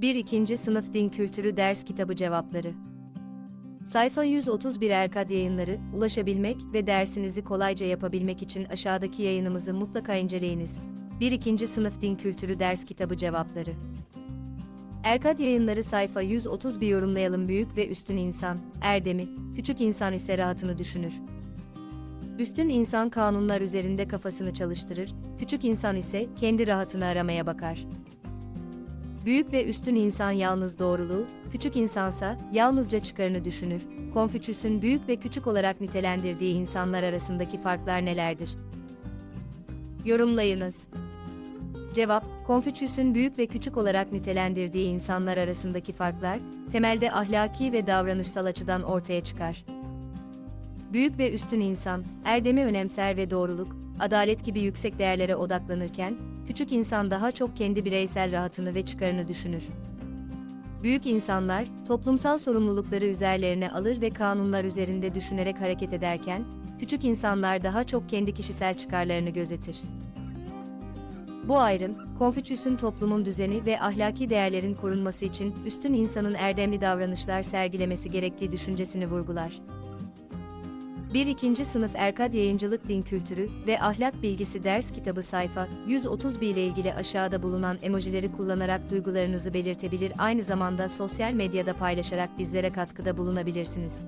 1. 2. Sınıf Din Kültürü Ders Kitabı Cevapları Sayfa 131 Erkad Yayınları, ulaşabilmek ve dersinizi kolayca yapabilmek için aşağıdaki yayınımızı mutlaka inceleyiniz. 1. 2. Sınıf Din Kültürü Ders Kitabı Cevapları Erkad Yayınları sayfa 131 yorumlayalım büyük ve üstün insan, erdemi, küçük insan ise rahatını düşünür. Üstün insan kanunlar üzerinde kafasını çalıştırır, küçük insan ise kendi rahatını aramaya bakar. Büyük ve üstün insan yalnız doğruluğu, küçük insansa yalnızca çıkarını düşünür. Konfüçyüs'ün büyük ve küçük olarak nitelendirdiği insanlar arasındaki farklar nelerdir? Yorumlayınız. Cevap, Konfüçyüs'ün büyük ve küçük olarak nitelendirdiği insanlar arasındaki farklar, temelde ahlaki ve davranışsal açıdan ortaya çıkar. Büyük ve üstün insan, erdemi önemser ve doğruluk, adalet gibi yüksek değerlere odaklanırken, küçük insan daha çok kendi bireysel rahatını ve çıkarını düşünür. Büyük insanlar, toplumsal sorumlulukları üzerlerine alır ve kanunlar üzerinde düşünerek hareket ederken, küçük insanlar daha çok kendi kişisel çıkarlarını gözetir. Bu ayrım, Konfüçyüs'ün toplumun düzeni ve ahlaki değerlerin korunması için üstün insanın erdemli davranışlar sergilemesi gerektiği düşüncesini vurgular. 1. 2. Sınıf Erkad Yayıncılık Din Kültürü ve Ahlak Bilgisi Ders Kitabı sayfa 131 ile ilgili aşağıda bulunan emojileri kullanarak duygularınızı belirtebilir aynı zamanda sosyal medyada paylaşarak bizlere katkıda bulunabilirsiniz.